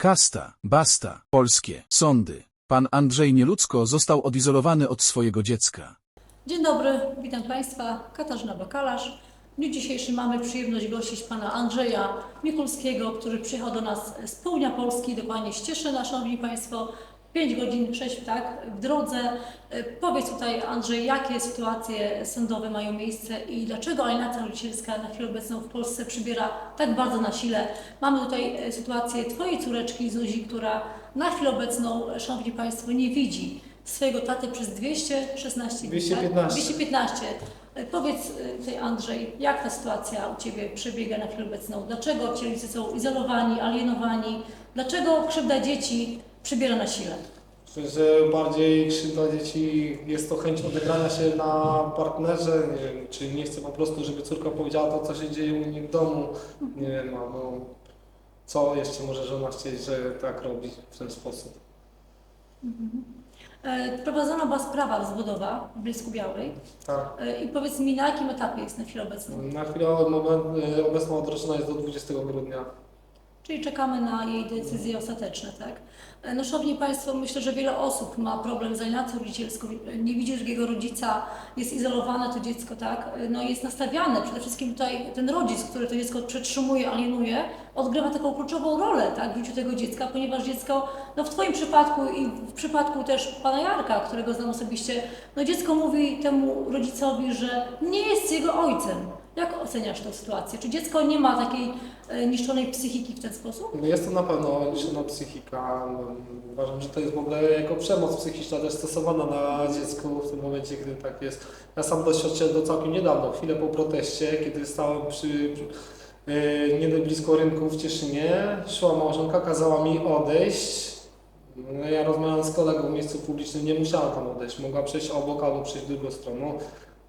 Kasta, basta, polskie, sądy. Pan Andrzej Nieludzko został odizolowany od swojego dziecka. Dzień dobry, witam Państwa. Katarzyna Bakalarz. W dniu dzisiejszym mamy przyjemność gościć Pana Andrzeja Mikulskiego, który przyjechał do nas z południa Polski, dokładnie z Cieszyna, Szanowni Państwo. 5 godzin, 6 tak, w drodze. E, Powiedz tutaj Andrzej, jakie sytuacje sądowe mają miejsce i dlaczego alienacja rodzicielska na chwilę obecną w Polsce przybiera tak bardzo na sile. Mamy tutaj e, sytuację Twojej córeczki Zuzi, która na chwilę obecną, Szanowni Państwo, nie widzi swojego taty przez 216 dni. 215. Tak? 215. E, Powiedz e, tutaj Andrzej, jak ta sytuacja u Ciebie przebiega na chwilę obecną? Dlaczego ci rodzice są izolowani, alienowani? Dlaczego krzywda dzieci przybiera na sile? Myślę, że bardziej krzywda dzieci jest to chęć odegrania się na partnerze, nie wiem, czy nie chce po prostu, żeby córka powiedziała to, co się dzieje u niej w domu. Nie wiem, albo co jeszcze może żona chcieć, że tak robi w ten sposób. E, Prowadzona była sprawa rozwodowa w Bielsku Białej. Tak. E, I powiedz mi, na jakim etapie jest na chwilę obecną? Na chwilę moment, y, obecną odroczona jest do 20 grudnia. Czyli czekamy na jej decyzje ostateczne, tak? No szanowni Państwo, myślę, że wiele osób ma problem z alienacją rodzicielską, nie widzi drugiego rodzica, jest izolowane to dziecko, tak? No jest nastawiane, przede wszystkim tutaj ten rodzic, który to dziecko przetrzymuje, alienuje, odgrywa taką kluczową rolę, tak, w życiu tego dziecka, ponieważ dziecko, no w Twoim przypadku i w przypadku też Pana Jarka, którego znam osobiście, no dziecko mówi temu rodzicowi, że nie jest jego ojcem. Jak oceniasz tę sytuację? Czy dziecko nie ma takiej e, niszczonej psychiki w ten sposób? No Jest to na pewno niszczona psychika. No, Uważam, że to jest w ogóle jako przemoc psychiczna też stosowana na dziecku w tym momencie, gdy tak jest. Ja sam doświadczyłem to całkiem niedawno, chwilę po proteście, kiedy stałem przy, yy, nie blisko rynku w Cieszynie. Szła małżonka, kazała mi odejść. No, ja rozmawiałem z kolegą w miejscu publicznym, nie musiała tam odejść, mogła przejść obok albo przejść drugą stroną.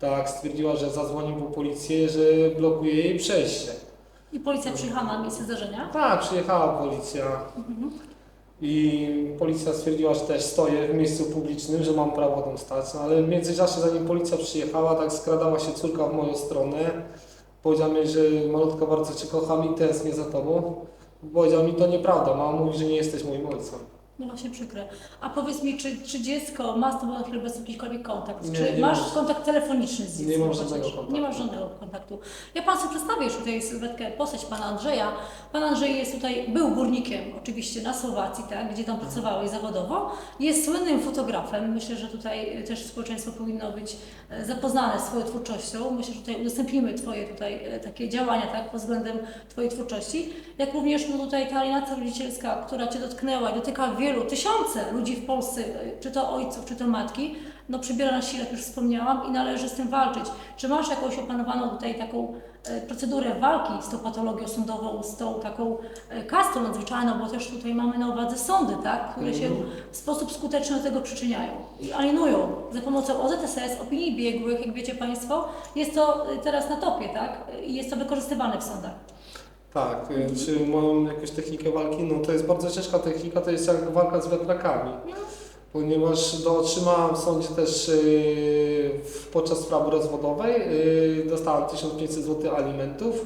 Tak, stwierdziła, że zadzwoni po policję, że blokuje jej przejście. I policja przyjechała na miejsce zdarzenia? Tak, przyjechała policja. I policja stwierdziła, że też stoję w miejscu publicznym, że mam prawo tam stać, no, ale w międzyczasie zanim policja przyjechała, tak skradała się córka w moją stronę. Powiedziała mi, że malutka bardzo Cię kocham i tęsknię za Tobą. Powiedział mi, to nieprawda, mama mówi, że nie jesteś moim ojcem. No właśnie przykre. A powiedz mi, czy, czy dziecko ma z Tobą na chwilę obecną jakikolwiek kontakt? Nie, czy nie masz mam. kontakt telefoniczny z Nie dzieckiem? mam żadnego chociaż? kontaktu. Nie masz żadnego kontaktu. Ja Państwu przedstawię już tutaj sylwetkę, postać Pana Andrzeja. Pan Andrzej jest tutaj, był górnikiem oczywiście na Słowacji, tak, gdzie tam pracowałeś zawodowo. Jest słynnym fotografem. Myślę, że tutaj też społeczeństwo powinno być e, zapoznane z swoją twórczością. Myślę, że tutaj udostępnimy Twoje tutaj e, takie działania, tak, pod względem Twojej twórczości. Jak również no, tutaj ta alienacja rodzicielska, która Cię dotknęła i dotyka wielu, tysiące ludzi w Polsce, czy to ojców, czy to matki, no przybiera na sile, jak już wspomniałam, i należy z tym walczyć. Czy masz jakąś opanowaną tutaj taką e, procedurę walki z tą patologią sądową, z tą taką e, kastą nadzwyczajną, bo też tutaj mamy na uwadze sądy, tak, które się w sposób skuteczny do tego przyczyniają i alienują za pomocą OZSS, opinii biegłych, jak wiecie Państwo, jest to e, teraz na topie, tak, i jest to wykorzystywane w sądach. Tak, czy mam jakąś technikę walki? No to jest bardzo ciężka technika, to jest jak walka z wiatrakami. Ponieważ do, otrzymałem w sądzie też y, w- podczas sprawy rozwodowej, y, dostałem 1500 zł alimentów.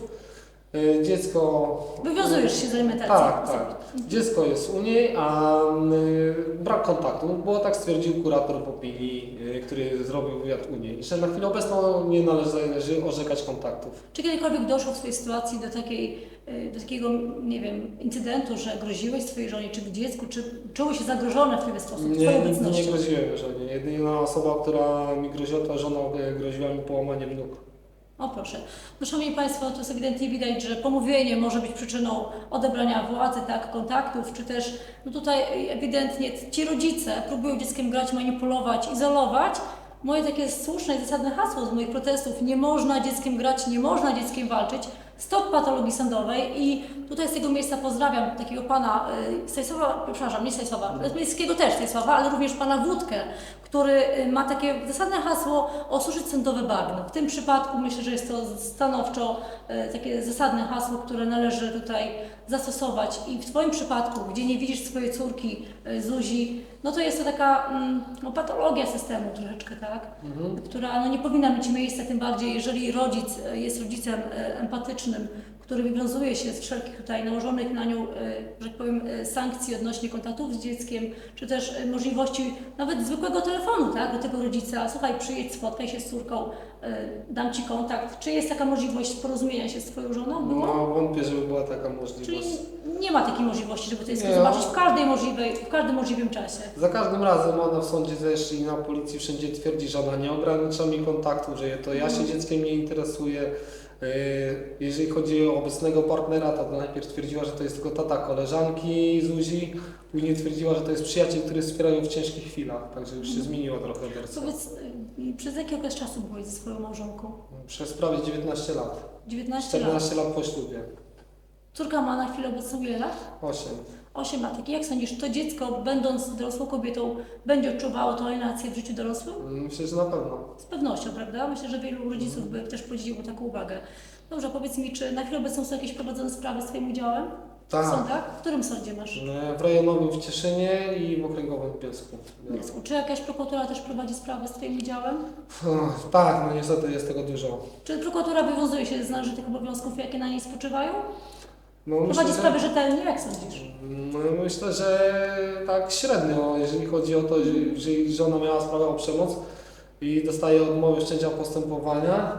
Y, dziecko. Wywiązujesz się z alimentacji. Tak, tak. Dziecko jest u niej, a y, brak kontaktu, bo tak stwierdził kurator w opinii, y, który zrobił wywiad u niej, że na chwilę obecną nie należy orzekać kontaktów. Czy kiedykolwiek doszło w swojej sytuacji do, takiej, y, do takiego, nie wiem, incydentu, że groziłeś swojej żonie czy dziecku, czy czuły się zagrożone w ten sposób, Nie, nie, nie groziłem żonie. Jedyna osoba, która mi groziła, to żona e, groziła mi połamaniem nóg. O proszę. No Szanowni Państwo, to jest ewidentnie widać, że pomówienie może być przyczyną odebrania władzy, tak, kontaktów, czy też no tutaj ewidentnie ci rodzice próbują dzieckiem grać, manipulować, izolować. Moje takie słuszne i zasadne hasło z moich protestów, nie można dzieckiem grać, nie można dzieckiem walczyć, stop patologii sądowej i tutaj z tego miejsca pozdrawiam takiego pana y, Stanisława, przepraszam, nie Stanisława, Miejskiego też Stanisława, ale również pana Wódkę, który y, ma takie zasadne hasło osuszyć sądowe bagno. W tym przypadku myślę, że jest to stanowczo y, takie zasadne hasło, które należy tutaj zastosować i w Twoim przypadku, gdzie nie widzisz swojej córki y, Zuzi, no to jest to taka mm, no, patologia systemu troszeczkę, tak? która no, nie powinna mieć miejsca, tym bardziej jeżeli rodzic jest rodzicem empatycznym, który wywiązuje się z wszelkich tutaj nałożonych na nią, e, że tak powiem, e, sankcji odnośnie kontaktów z dzieckiem, czy też e, możliwości nawet zwykłego telefonu, tak, do tego rodzica, słuchaj, przyjedź, spotkaj się z córką, dam Ci kontakt. Czy jest taka możliwość porozumienia się z Twoją żoną? Było? No wątpię, żeby była taka Czyli możliwość. nie ma takiej możliwości, żeby to dziecko Nie. zobaczyć w każdej możliwej, w każdym możliwym czasie. Za każdym razem ona w sądzie też i na policji wszędzie twierdzi, że ona nie ogranicza mi kontaktu, że to ja się dzieckiem nie interesuję. Yy, Jeżeli chodzi o obecnego partnera, to najpierw twierdziła, że to jest tylko tata koleżanki Zuzi, później twierdziła, że to jest przyjaciel, który wspiera ją w ciężkich chwilach, także już się zmieniła trochę wersja. Powiedz, y, przez jaki okres czasu byłeś ze swoją małżonką? Przez prawie 19 lat, 19 lat. 14 lat po ślubie, Córka ma na chwilę obecną ile lat? 8. 8 lat. Jak sądzisz, to dziecko, będąc dorosłą kobietą, będzie odczuwało tą alienację w życiu dorosłym? Myślę, że na pewno. Z pewnością, prawda? Myślę, że wielu rodziców by też podzieliło taką uwagę. Dobrze, powiedz mi, czy na chwilę obecną są jakieś prowadzone sprawy z Twoim udziałem? W Tak. sądach? W którym sądzie masz? W rejonowym w Cieszynie i w okręgowym w Bielsku. W Czy jakaś prokuratura też prowadzi sprawę z Twoim udziałem? Tak, no niestety jest tego dużo. Czy prokuratura wywiązuje się z należytych obowiązków, jakie na niej spoczywają? No, Prowadzi myślę, że- sprawy rzetelnie, jak sądzisz? No, myślę, że tak średnio, jeżeli chodzi o to, że, że żona miała sprawę o przemoc i dostaje odmowę wszczęcia postępowania,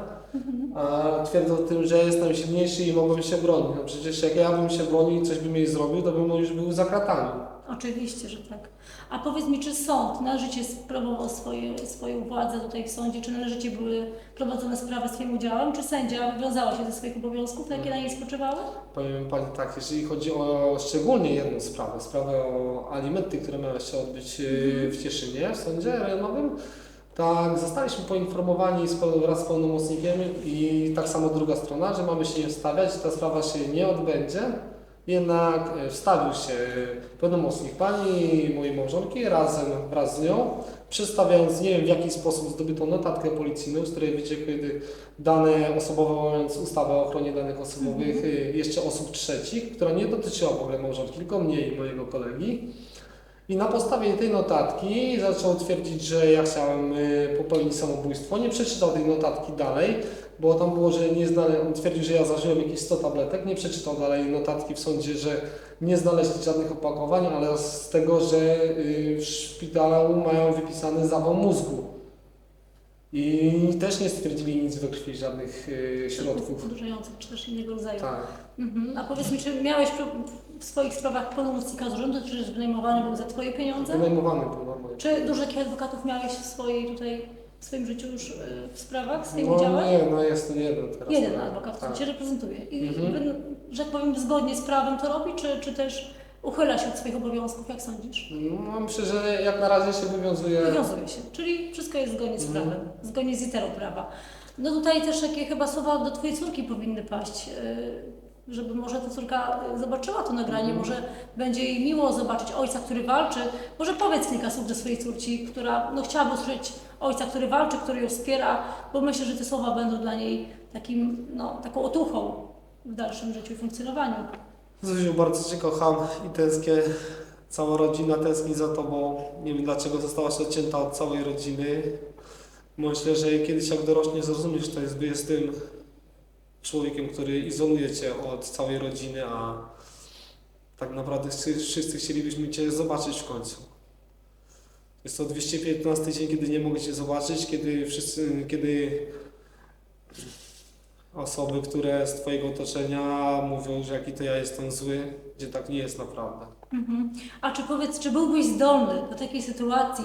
a twierdzą o tym, że jestem silniejszy i mogłem się bronić. No przecież jak ja bym się bronił i coś bym jej zrobił, to bym już był za kratami. Oczywiście, że tak. A powiedz mi, czy sąd należycie sprawował swoje, swoją władzę tutaj w sądzie, czy należycie były prowadzone sprawy swoim udziałem, czy sędzia wywiązała się ze swoich obowiązków, jakie na niej spoczywały? Powiem Pani tak, jeżeli chodzi o szczególnie jedną sprawę, sprawę o alimenty, które miały się odbyć e, w Cieszynie, w sądzie rejonowym, tak, zostaliśmy poinformowani wraz z pełnomocnikiem i tak samo druga strona, że mamy się nie wstawiać, ta sprawa się nie odbędzie. Jednak e, wstawił się pełnomocnik pani, mojej małżonki razem wraz z nią, przedstawiając nie wiem w jaki sposób zdobytą notatkę policyjną, z której wyciekły dane osobowe, mówiąc ustawę o ochronie danych osobowych y, jeszcze osób trzecich, która nie dotyczyła w ogóle małżonki, tylko mnie i mojego kolegi. I na podstawie tej notatki zaczął twierdzić, że ja chciałem popełnić samobójstwo. Nie przeczytał tej notatki dalej, bo tam było, że nie znale... on twierdził, że ja zażyłem jakieś 100 tabletek. Nie przeczytał dalej notatki w sądzie, że nie znaleźli żadnych opakowań, ale z tego, że y, w szpitalu mają wypisany zawał mózgu. I też nie stwierdzili nic we krwi, żadnych y, środków. Odurzających, czy też innego rodzaju. Tak. Mhm. A powiedz mi, czy miałeś w swoich sprawach pełnomocnika z urzędu, czy wynajmowany był za Twoje pieniądze? Wynajmowany był moje. Czy dużo takich adwokatów miałeś w swojej tutaj, swoim życiu już y, w sprawach, swoim No udziałem? nie, no jest to jeden teraz. Jeden no. adwokat, który tak. Cię reprezentuje. I, Mhm. że tak powiem, zgodnie z prawem to robi, czy, czy też uchyla się od swoich obowiązków, jak sądzisz? No, myślę, że jak na razie się wywiązuje. Wywiązuje się, czyli wszystko jest zgodnie z Mhm. prawem, zgodnie z literą prawa. No tutaj też takie chyba słowa do Twojej córki powinny paść, yy, żeby może ta córka zobaczyła to nagranie, Mhm. może będzie jej miło zobaczyć ojca, który walczy. Może powiedz kilka słów do swojej córci, która no, chciałaby usłyszeć ojca, który walczy, który ją wspiera, bo myślę, że te słowa będą dla niej takim, no, taką otuchą w dalszym życiu i funkcjonowaniu. Zuziu, bardzo Cię kocham i tęsknię. Cała rodzina tęskni za Tobą. Nie wiem dlaczego zostałaś odcięta od całej rodziny. Myślę, że kiedyś jak dorośniesz zrozumiesz, to jest, jest tym człowiekiem, który izoluje Cię od całej rodziny, a tak naprawdę wszyscy- chcielibyśmy Cię zobaczyć w końcu. Jest to 215 dzień, kiedy nie mogę Cię zobaczyć, kiedy wszyscy, kiedy osoby, które z Twojego otoczenia mówią, że jaki to ja jestem zły, gdzie tak nie jest naprawdę. Mhm. A czy powiedz, czy byłbyś zdolny do takiej sytuacji,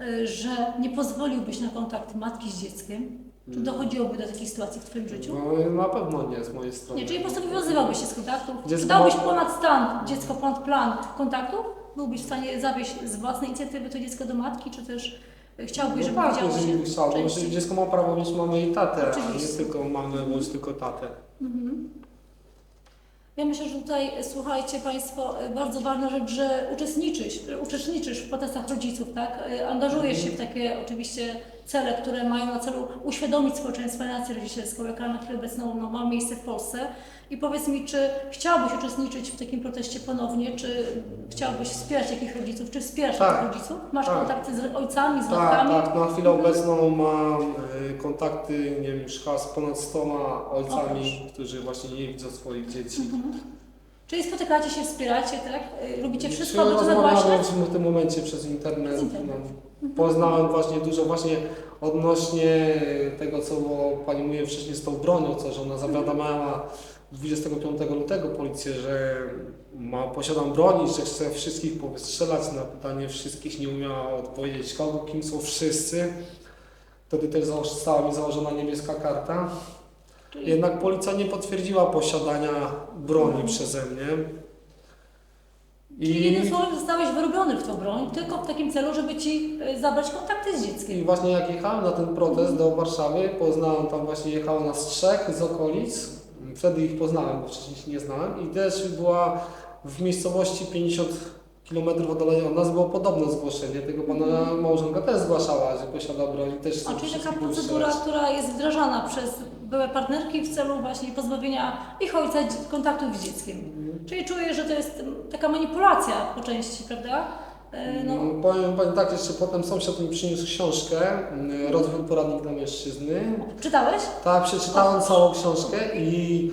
y, że nie pozwoliłbyś na kontakt matki z dzieckiem? Czy dochodziłoby do takiej sytuacji w Twoim życiu? No, na pewno nie z mojej strony. Nie, czyli po prostu wywiązywałbyś się z kontaktów? Dziecko Czy dałbyś ponad stan, dziecko ponad plan kontaktów? Byłbyś w stanie zawieźć z własnej inicjatywy to dziecko do matki, czy też y, chciałbyś, żeby no tak, widziało jeżeli się częściej? dziecko ma prawo mieć mamę i tatę, a nie Oczywiście. tylko mamę bądź tylko tatę. Mhm. Ja myślę, że tutaj, e, słuchajcie Państwo, e, bardzo ważna rzecz, że uczestniczysz, że uczestniczysz w protestach rodziców, tak? E, Angażujesz się w takie oczywiście cele, które mają na celu uświadomić społeczeństwo nację rodzicielską, jaka na chwilę obecną no, ma miejsce w Polsce. I powiedz mi, czy chciałbyś uczestniczyć w takim proteście ponownie, czy chciałbyś wspierać jakichś rodziców, czy wspierasz Tak. tych rodziców? Masz Tak. kontakty z ojcami, z Tak, matkami? tak, na chwilę obecną mam y, kontakty, nie wiem, już chyba z ponad 100 ojcami, którzy właśnie nie widzą swoich dzieci. Czyli spotykacie się, wspieracie, tak? Y, Lubicie wszystko, aby to nagłaśniać? w tym momencie przez internet. Przez internet. No, poznałem właśnie dużo właśnie odnośnie tego, co Pani mówiła wcześniej z tą bronią, co że ona zawiadamiała 25 lutego policję, że ma, posiadam broń i że chce wszystkich powystrzelać. Na pytanie wszystkich nie umiała odpowiedzieć, kogo, kim są wszyscy. Wtedy też została mi założona niebieska karta. Czyli Jednak policja nie potwierdziła posiadania broni przeze mnie. Czyli jednym słowem zostałeś wyrobiony w tą broń, tylko w takim celu, żeby ci y, zabrać kontakty z I dzieckiem. właśnie jak jechałem na ten protest do Warszawy, poznałem tam właśnie, jechało nas trzech z okolic. Wtedy ich poznałem, bo wcześniej się nie znałem. I też była w miejscowości 50 km oddalenia od nas było podobne zgłoszenie. Tego pana małżonka też zgłaszała, że posiada broń i też A czyli taka procedura, która jest wdrażana przez byłe partnerki w celu właśnie pozbawienia ich ojca kontaktów z dzieckiem. Czyli czuję, że to jest taka manipulacja po części, prawda? Y, No, No. Powiem Pani tak, jeszcze potem sąsiad mi przyniósł książkę, mm, Rozwój poradnik dla mężczyzny. czytałeś? Tak, przeczytałem całą książkę i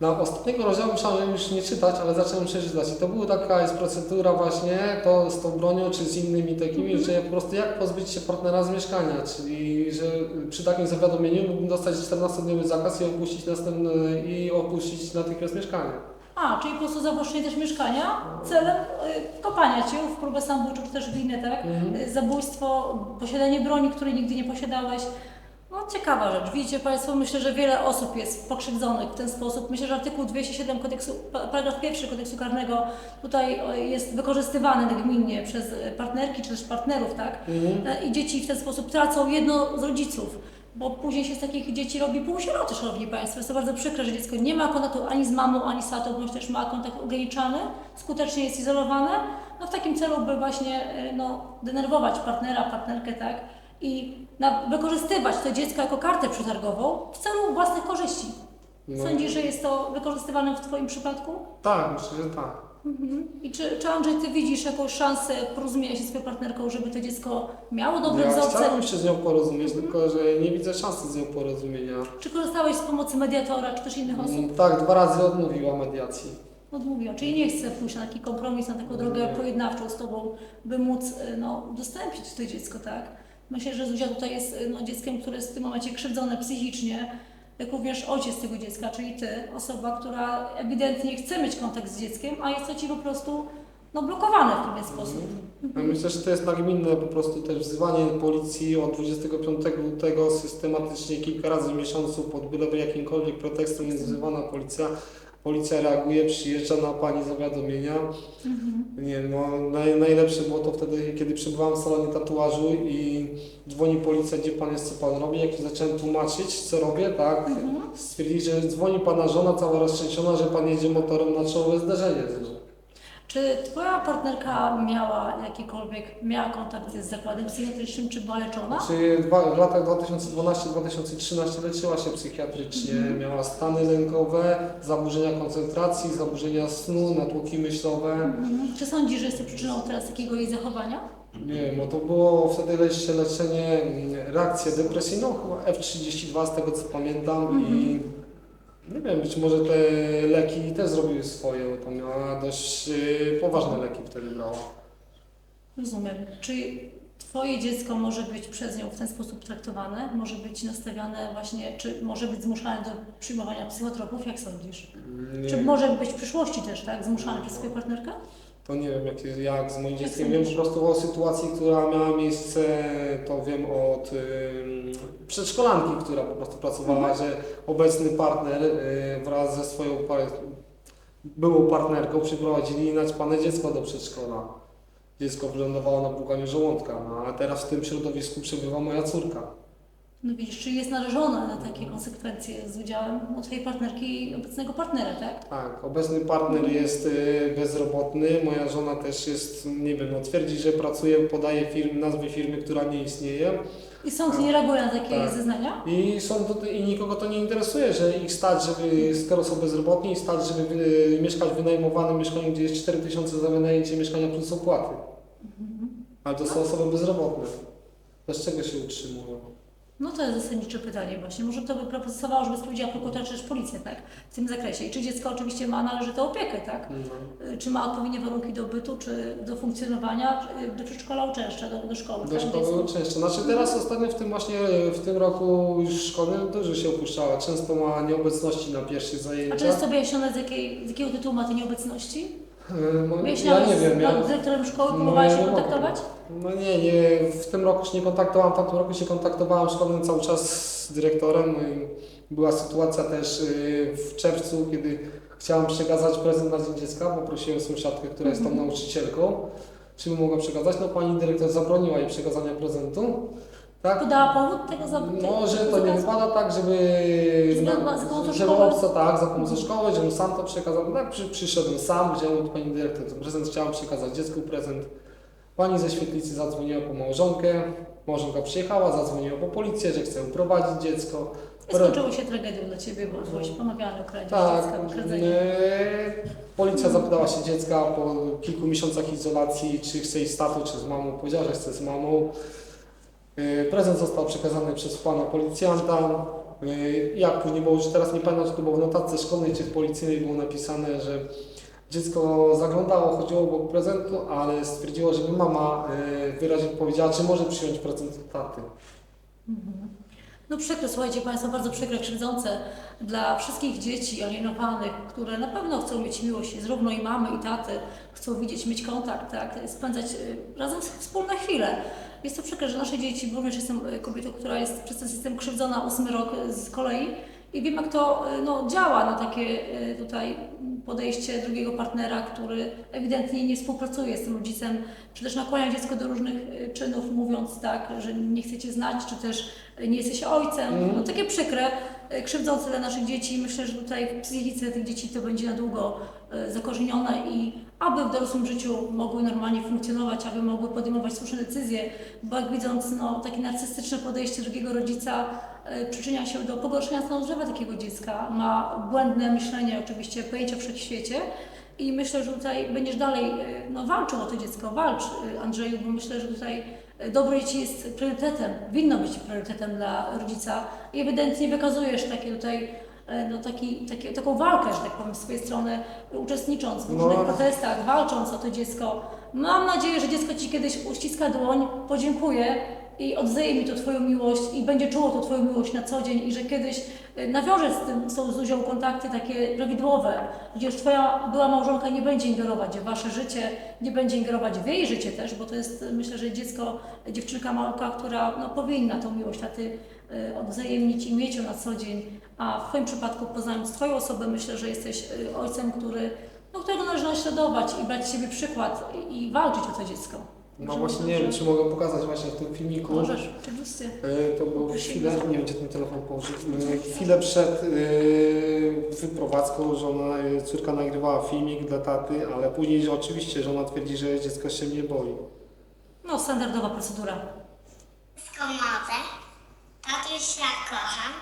na ostatniego rozdziału myślałem, że już nie czytać, ale zacząłem przeczytać. I to była taka jest procedura właśnie, to z tą bronią czy z innymi takimi, że po prostu jak pozbyć się partnera z mieszkania, czyli że przy takim zawiadomieniu mógłbym dostać 14-dniowy zakaz i opuścić następne, i opuścić natychmiast mieszkanie. A, czyli po prostu zawłaszczenie też mieszkania celem y, kopania cię w próbę samobójczą, czy też w inne, tak? Mhm. Y, Zabójstwo, posiadanie broni, której nigdy nie posiadałeś. No ciekawa rzecz. Widzicie Państwo, myślę, że wiele osób jest pokrzywdzonych w ten sposób. Myślę, że artykuł 207 kodeksu, pa- paragraf pierwszy kodeksu karnego tutaj jest wykorzystywany nagminnie przez e, partnerki czy też partnerów, tak? Mhm. E, I dzieci w ten sposób tracą jedno z rodziców, bo później się z takich dzieci robi półsieroty, Szanowni Państwo. Jest to bardzo przykre, że dziecko nie ma kontaktu ani z mamą, ani z tatą, bądź też ma kontakt ograniczany, skutecznie jest izolowane, no w takim celu, by właśnie e, no, denerwować partnera, partnerkę, tak? I na, wykorzystywać to dziecko jako kartę przetargową w celu własnych korzyści. No. Sądzisz, że jest to wykorzystywane w Twoim przypadku? Tak, myślę, że tak. Mhm. I czy, czy Andrzej, Ty widzisz jakąś szansę porozumienia się z swoją partnerką, żeby to dziecko miało dobre Ja wzorce? chciałbym się z nią porozumieć, tylko że nie widzę szansy z nią porozumienia. Czy korzystałeś z pomocy mediatora, czy też innych osób? Mm, Tak, dwa razy odmówiła mediacji. Odmówiła, czyli nie chce pójść na taki kompromis, na taką drogę pojednawczą z Tobą, by móc y, no, udostępnić to dziecko, tak? Myślę, że Zuzia tutaj jest y, no, dzieckiem, które jest w tym momencie krzywdzone psychicznie, jak również ojciec tego dziecka, czyli Ty, osoba, która ewidentnie chce mieć kontakt z dzieckiem, a jest to Ci po prostu no, blokowane w pewien sposób. Ja myślę, że to jest nagminne po prostu też wzywanie policji od 25 lutego systematycznie kilka razy w miesiącu pod byle jakimkolwiek pretekstem jest wzywana policja. Policja reaguje, przyjeżdża na pani zawiadomienia. Nie, no, naj, najlepsze było to wtedy, kiedy przebywałem w salonie tatuażu i dzwoni policja, gdzie pan jest, co pan robi. Jak zacząłem tłumaczyć, co robię, tak, stwierdzili, że dzwoni pana żona, cała roztrzęsiona, że pan jedzie motorem na czołowe zderzenie. Czy Twoja partnerka miała jakikolwiek, miała kontakty z zakładem psychiatrycznym, czy była leczona? Czy dwa, w latach 2012-2013 leczyła się psychiatrycznie, miała stany lękowe, zaburzenia koncentracji, zaburzenia snu, natłoki myślowe. Mhm. Czy sądzisz, że jest to przyczyną teraz takiego jej zachowania? Nie wiem, bo to było wtedy jeszcze leczenie, mm, reakcję depresyjną, chyba F32 z tego co pamiętam i nie wiem, być może te leki też zrobiły swoje, bo to miała dość y, poważne leki wtedy brała. Rozumiem. Czy Twoje dziecko może być przez nią w ten sposób traktowane? Może być nastawiane właśnie, czy może być zmuszane do przyjmowania psychotropów? Jak sądzisz? Nie, Czy może być w przyszłości też, tak? Zmuszany przez swoją partnerkę? To nie wiem, jak, jak z moim dzieckiem. Wiem po prostu o sytuacji, która miała miejsce, to wiem od ym, przedszkolanki, która po prostu pracowała, Mhm. że obecny partner y, wraz ze swoją par byłą partnerką przyprowadzili naćpane dziecko do przedszkola. Dziecko wylądowało na płukaniu żołądka, no, a teraz w tym środowisku przebywa moja córka. No widzisz, czy jest narażona na takie konsekwencje z udziałem no, twojej partnerki i obecnego partnera, tak? Tak, obecny partner jest y, bezrobotny, moja żona też jest, nie wiem, no twierdzi, że pracuje, podaje firm, nazwy firmy, która nie istnieje. I sąd nie reaguje na takie Tak. zeznania? I są to, i nikogo to nie interesuje, że ich stać, żeby, skoro są bezrobotni, stać, żeby wy, mieszkać w wynajmowanym mieszkaniu, gdzie jest 4000 za wynajęcie mieszkania plus opłaty. Ale to są osoby bezrobotne. Bez czego się utrzymują? No to jest zasadnicze pytanie właśnie. Może to by proponowało, żeby sprawdziła prokuratura czy policja, tak? W tym zakresie. I czy dziecko oczywiście ma należytą opiekę, tak? Y, Czy ma odpowiednie warunki do bytu, czy do funkcjonowania, czy do przedszkola uczęszcza, do, do szkoły. Do tak? szkoły uczęszcza. Znaczy teraz ostatnio w tym właśnie, w tym roku już szkolnym dużo się opuszczała. Często ma nieobecności na pierwszych A zajęciach. czy jest to wyjaśnione z, jakiej, z jakiego tytułu ma tej nieobecności? E, no, Ja Wyjaśniałeś nie wiem. z Ja, z dyrektorem szkoły, No, próbowałeś ja się kontaktować? No nie, nie, w tym roku się nie kontaktowałem, w tamtym roku się kontaktowałem szkolnym cały czas z dyrektorem. No była sytuacja też y, w czerwcu, kiedy chciałem przekazać prezent na Dzień Dziecka, poprosiłem sąsiadkę, która jest tam nauczycielką, czy bym mogła przekazać. No pani dyrektor zabroniła jej przekazania prezentu. Tak? Podała powód tego za No, że to nie wypada tak, żeby, Za- za pomocą żeby szkoły? obca, tak, za pomocą szkoły, żebym sam to przekazał. Tak, przy, przyszedłem sam, wziąłem od pani dyrektor ten prezent, chciałem przekazać dziecku prezent. Pani ze świetlicy zadzwoniła po małżonkę, małżonka przyjechała, zadzwoniła po policję, że chce uprowadzić dziecko. I skończyło się tragedią dla Ciebie, bo byłeś pomawiany o kradzież Tak, dziecka, e, policja zapytała się dziecka po kilku miesiącach izolacji, czy chce iść z tatą, czy z mamą. Powiedziała, że chce z mamą. E, Prezent został przekazany przez pana policjanta. E, Jak później było, już teraz nie pamiętam, czy to było w notatce szkolnej, czy w policyjnej było napisane, że dziecko zaglądało, chodziło obok prezentu, ale stwierdziło, żeby mama e, wyraźnie powiedziała, czy może przyjąć prezent taty. No przykre, słuchajcie Państwo, bardzo przykre, krzywdzące dla wszystkich dzieci alienowanych, które na pewno chcą mieć miłość zarówno i mamy, i taty, chcą widzieć, mieć kontakt, tak, spędzać razem wspólne chwile. Jest to przykre, że nasze dzieci, bo również jestem y, kobietą, która jest przez ten system krzywdzona ósmy rok y, z kolei i wiem, jak to y, no, działa na takie y, tutaj podejście drugiego partnera, który ewidentnie nie współpracuje z tym rodzicem, czy też nakłania dziecko do różnych y, czynów, mówiąc tak, że nie chcecie znać, czy też nie jesteś ojcem. Mhm. No, takie przykre, krzywdzące dla naszych dzieci. Myślę, że tutaj w psychice tych dzieci to będzie na długo zakorzenione i aby w dorosłym życiu mogły normalnie funkcjonować, aby mogły podejmować słuszne decyzje, bo jak widząc no, takie narcystyczne podejście drugiego rodzica przyczynia się do pogorszenia stanu zdrowia takiego dziecka, ma błędne myślenie, oczywiście pojęcia o wszechświecie. I myślę, że tutaj będziesz dalej y, no, walczył o to dziecko, walcz y, Andrzeju, bo myślę, że tutaj dobro dzieci jest priorytetem, winno być priorytetem dla rodzica i ewidentnie wykazujesz takie tutaj no, taki, taki, taką walkę, że tak powiem, z swojej strony, uczestnicząc w różnych No. protestach, walcząc o to dziecko. Mam nadzieję, że dziecko Ci kiedyś uściska dłoń, podziękuje i odwzajemni to Twoją miłość i będzie czuło to Twoją miłość na co dzień i że kiedyś y, nawiąże z tym, z tą kontakty takie prawidłowe, gdzie już Twoja była małżonka nie będzie ingerować w Wasze życie, nie będzie ingerować w jej życie też, bo to jest y, myślę, że dziecko, dziewczynka małka, która no, powinna tą miłość taty y, odwzajemnić i mieć ją na co dzień, a w Twoim przypadku poznając Twoją osobę myślę, że jesteś ojcem, który, no, którego należy naśladować i brać z siebie przykład i walczyć o to dziecko. No właśnie nie wiem, czy mogę pokazać właśnie w tym filmiku. Możesz, oczywiście. E, To było chwilę, nie wiem gdzie ten telefon położyć, E, chwilę przed e, wyprowadzką żona, córka nagrywała filmik dla taty, ale później że oczywiście żona twierdzi, że dziecko się nie boi. No, standardowa procedura. komorze. Tatuś ja kocham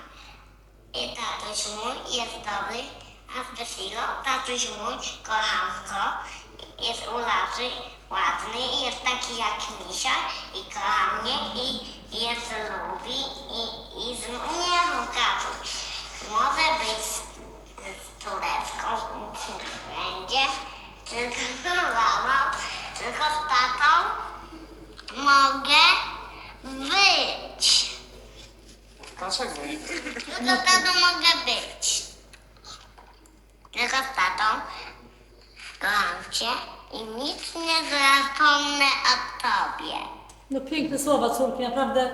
i tatuś mój jest dobry, a w Desilo tatuś mój kocham go, jest ulaty, ładny i jest taki jak misia i kocha mnie i jest lubi i, i z mnie tatuś. Może być z, z Turecką, czy będzie, tylko z mamą, tylko z tatą mogę być. Dlaczego? Tylko z tatą mogę być. Tylko z tatą. Kocham cię i nic nie zapomnę o tobie. No piękne słowa córki, naprawdę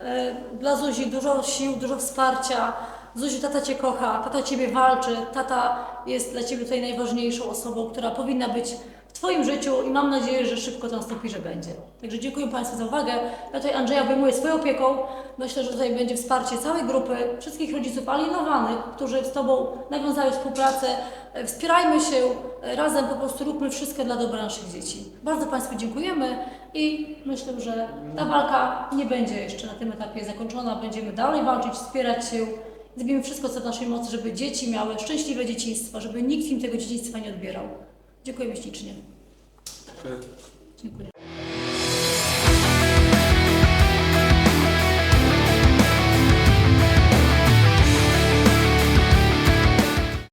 e, dla Zuzi dużo sił, dużo wsparcia. Zuzi, tata Cię kocha, tata Ciebie walczy, tata jest dla Ciebie tutaj najważniejszą osobą, która powinna być swoim życiu i mam nadzieję, że szybko to nastąpi, że będzie. Także dziękuję Państwu za uwagę. Ja tutaj Andrzeja obejmuję swoją opieką. Myślę, że tutaj będzie wsparcie całej grupy, wszystkich rodziców alienowanych, którzy z Tobą nawiązają współpracę. Wspierajmy się, razem po prostu róbmy wszystko dla dobra naszych dzieci. Bardzo Państwu dziękujemy i myślę, że ta walka nie będzie jeszcze na tym etapie zakończona. Będziemy dalej walczyć, wspierać się. Zrobimy wszystko, co w naszej mocy, żeby dzieci miały szczęśliwe dzieciństwo, żeby nikt im tego dzieciństwa nie odbierał. Dziękujemy ślicznie. Dziękuję.